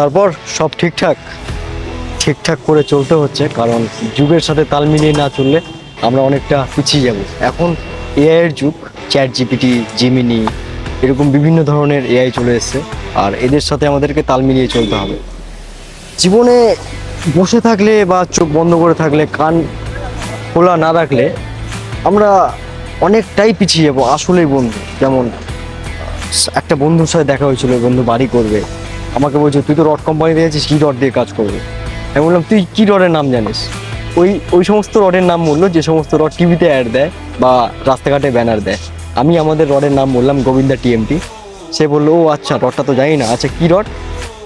তারপর সব ঠিকঠাক ঠিকঠাক করে চলতে হচ্ছে, কারণ যুগের সাথে তাল মিলিয়ে না চললে আমরা অনেকটা পিছিয়ে যাব। এখন এআই এর যুগ চ্যাট জিপিটি জিমিনি এরকম বিভিন্ন ধরনের এআই চলে এসেছে, আর এদের সাথে আমাদেরকে তাল মিলিয়ে চলতে হবে। জীবনে বসে থাকলে বা চোখ বন্ধ করে থাকলে, কান খোলা না রাখলে আমরা অনেকটাই পিছিয়ে যাব। আসলেই বন্ধু, যেমন একটা বন্ধুর সাথে দেখা হয়েছিল, বন্ধু বাড়ি করবে আমাকে বলছে, তুই তো রড কোম্পানিতে আছিস, কি রড দিয়ে কাজ করবে? আমি বললাম, তুই কি রডের নাম জানিস? ওই ওই সমস্ত রডের নাম বলল, যে সমস্ত রড টিভিতে অ্যাড দেয় বা রাস্তাঘাটে ব্যানার দেয়। আমি আমাদের রডের নাম বললাম, গোবিন্দা টিএমটি সে বলল, ও আচ্ছা রডটা তো জানি না। আচ্ছা কি রড?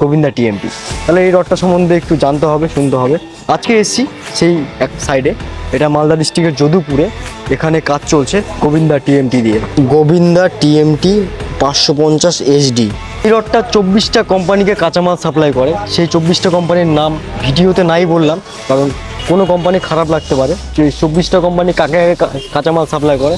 গোবিন্দা টিএমটি তাহলে এই রডটা সম্বন্ধে একটু জানতে হবে, শুনতে হবে। আজকে এসেছি সেই এক সাইডে এটা মালদা ডিস্ট্রিক্টের যদুপুরে। এখানে কাজ চলছে গোবিন্দা টিএমটি দিয়ে। গোবিন্দা টিএমটি পাঁচশো পঞ্চাশ এইচডি এই রডটা চব্বিশটা কোম্পানিকে কাঁচামাল সাপ্লাই করে। সেই চব্বিশটা কোম্পানির নাম ভিডিওতে নাই বললাম, কারণ কোনো কোম্পানি খারাপ লাগতে পারে। যে চব্বিশটা কোম্পানি কাকে কাঁচামাল সাপ্লাই করে,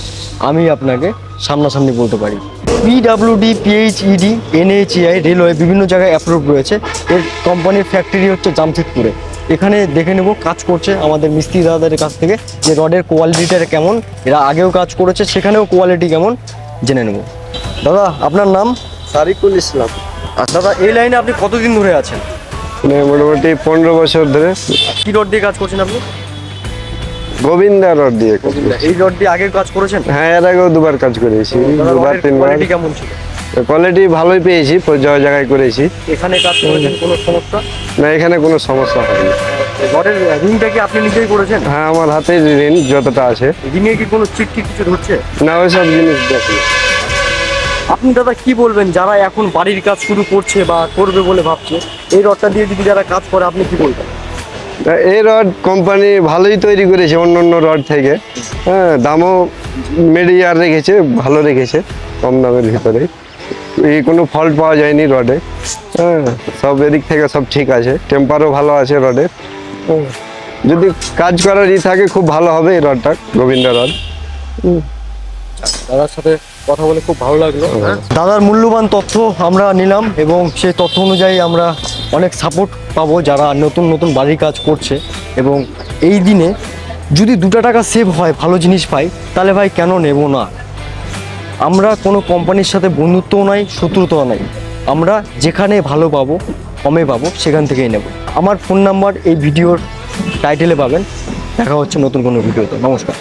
আমি আপনাকে সামনাসামনি বলতে পারি। পিডাব্লিউডি পিএইচইডি এনএইচইআই রেলওয়ে বিভিন্ন জায়গায় অ্যাপ্রুভ রয়েছে। এর কোম্পানির ফ্যাক্টরি হচ্ছে জামশেদপুরে। এখানে দেখে নেব কাজ করছে আমাদের মিস্ত্রি দাদাদের কাছ থেকে, যে রডের কোয়ালিটিটা কেমন, এরা আগেও কাজ করেছে, সেখানেও কোয়ালিটি কেমন, জেনে নেব। দাদা, আপনার নাম? সারিকুল ইসলাম। আর দাদা এই লাইনে আপনি কতদিন ধরে আছেন? মানে মোটামুটি পনেরো বছর ধরে। কি রড দিয়ে কাজ করছেন আপনি? গোবিন্দা রড দিয়ে এই রড দিয়ে আগে কাজ করেছেন? হ্যাঁ এর আগেও দুবার কাজ করেছি দুবার তিনবার। কেমন ছিল? কোয়ালিটি ভালোই পেয়েছি জয় জায়গায় করেছি। এখানে কাজ করেছেন কোনো সমস্যা? না এখানে কোনো সমস্যা হয়নি। রডের রিংটা কি আপনি নিজেই করেছেন? হ্যাঁ আমার হাতে ঋণ যতটা আছে। রিংয়ে কি কোনো চিট কিছু ধরছে? না ওইসব জিনিস দেখি আপনি দাদা কি বলবেন? যারা এখন বাড়ির কাজ শুরু করছে বা করবে বলে ভাবছে এই রডটা দিয়ে যদি যারা কাজ করে আপনি কি বলবেন? এই রড কোম্পানি ভালোই তৈরি করেছে অন্য অন্য রড থেকে। হ্যাঁ দামও মিডিয়ার রেখেছে ভালো রেখেছে কম দামের ভিতরে। এই কোনো ফল্ট পাওয়া যায়নি রডে। হ্যাঁ সব এদিক থেকে সব ঠিক আছে টেম্পারও ভালো আছে রডের হ্যাঁ, যদি কাজ করার ই থাকে খুব ভালো হবে এই রডটা গোবিন্দ রড। দাদার সাথে কথা বলে খুব ভালো লাগল দাদার মূল্যবান তথ্য আমরা নিলাম এবং সেই তথ্য অনুযায়ী আমরা অনেক সাপোর্ট পাবো যারা নতুন নতুন বাড়ির কাজ করছে। এবং এই দিনে যদি দুটো টাকা সেভ হয় ভালো জিনিস পাই তাহলে ভাই কেন নেব না? আমরা কোনো কোম্পানির সাথে বন্ধুত্বও নাই শত্রুতাও নাই। আমরা যেখানে ভালো পাবো কমে পাবো সেখান থেকেই নেব। আমার ফোন নাম্বার এই ভিডিওর টাইটেলে পাবেন। দেখা হচ্ছে নতুন কোনো ভিডিওতে নমস্কার।